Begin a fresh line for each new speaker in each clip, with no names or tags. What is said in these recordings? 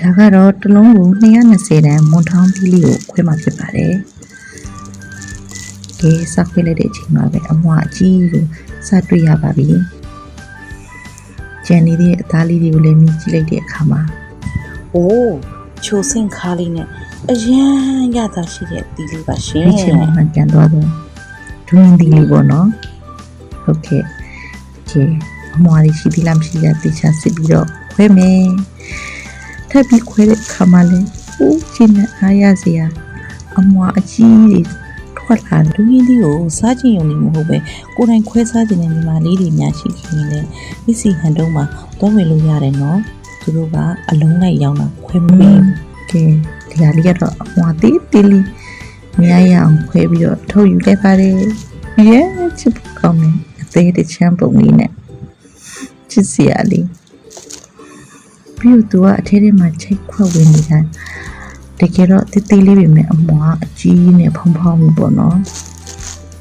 ဒါကတော့တစ်လုံးကို220တန်မွန်ထောင်းသီးလေးကိုခွဲမှာဖြစ်ပါတယ်ကဲစခွဲလိုက်တဲ့အချိန်မှာပဲအမွာအကြီးကိုစတွေ့ရပါပြီကျန်နေတဲ့အသားလေးတွေကိုလည်းမြည်ကြည့်လိုက်တဲ့အခါမှာ။
အိုးချိုဆင့်ခါလေးနဲ့အရန်ရတာရှိတဲ့တီလေးပါရှင်
အဲ့ချိန်မှာပြန်တော့တော့ဒွင်းသီးလေးပေါ့နော်ဟုတ်ကဲ့ကဲအမွာလေးရှိသီးလားမရှိသေးလားတေချာစစ်ပြီးတော့ခွဲမယ် ထပ်ပြီးခွဲတဲ့အခါမှာလည်းဟိုးချင်းနဲ့အားရစရာအမွာအကြီးတွေထွက်လာတယ်
လူကြီးလေးကိုစားကြည့်ရုံနဲ့မဟုတ်ပဲကိုယ်တိုင်ခွဲစားခြင်းနဲ့ညီမလေးတွေများရှိခင်လေမစ္စည်းဟန်တုံးမှာတော့ဝင်လို့ရတယ်နော်သူတို့ကအလုံးလိုက်ရောင်းတာခွဲမပေးဘူး
ကဲဒီဟာလေးကတော့အမွာသေးသေးလေးမြရရအောင်ခွဲပြီးတော့ထုတ်ယူလိုက်ပါတယ်ရဲချစ်ဖို့ကောင်းတယ်အသေးတစ်ချမ်းပုံလေးနဲ့ချစ်စရာလေး ပြီးတော့သူကအထဲထဲမှာချိတ်ခွက်ဝင်နေတာတကယ်တော့သေးသေးလေးပဲမဲ့အမွာအကြီးနဲ့ဖုံဖုံမှုပေါ့နော်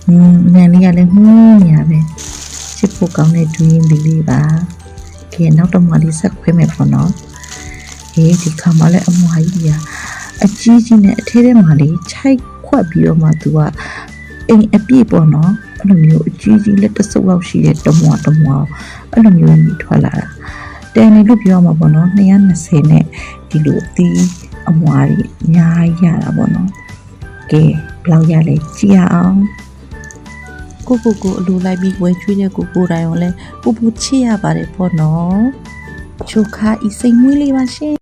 อืมငန်လေးကလည်းဟွန်းနေရပဲချစ်ဖို့ကောင်းတဲ့ဒူးရင်လေးလေးပါကဲနောက်တော့မလေးဆက်ခွဲမယ်ပေါ့နော်အေးဒီခါမှလည်းအမွာကြီးကြီးအကြီးကြီးနဲ့အထဲထဲမှာလေခြိုက်ခွက်ပြီးတော့မှသူကအိမ်အပြည့်ပေါ့နော်အဲ့လိုမျိုးအကြီးကြီးလက်တစ်စုပ်လောက်ရှိတဲ့တမွာတမွာအဲ့လိုမျိုးကြီးထွက်လာတာ တန်နေလို့ပြောရမှာပေါ့နော်220နဲ့ဒီလိုအသီးအမွာကြီးအများကြီးရတာပေါ့နော်ကဲဘယ်လောက်ရလဲကြည့်ရအောင်
ကိုကိုကိုအလိုလိုက်ပြီးဝဲချွေးတဲ့ကိုကိုတိုင်းအောင်လဲပူပူချစ်ရပါတယ်ပေါ့နော်ချိုခါဤစိတ်မွေးလေးပါရှင်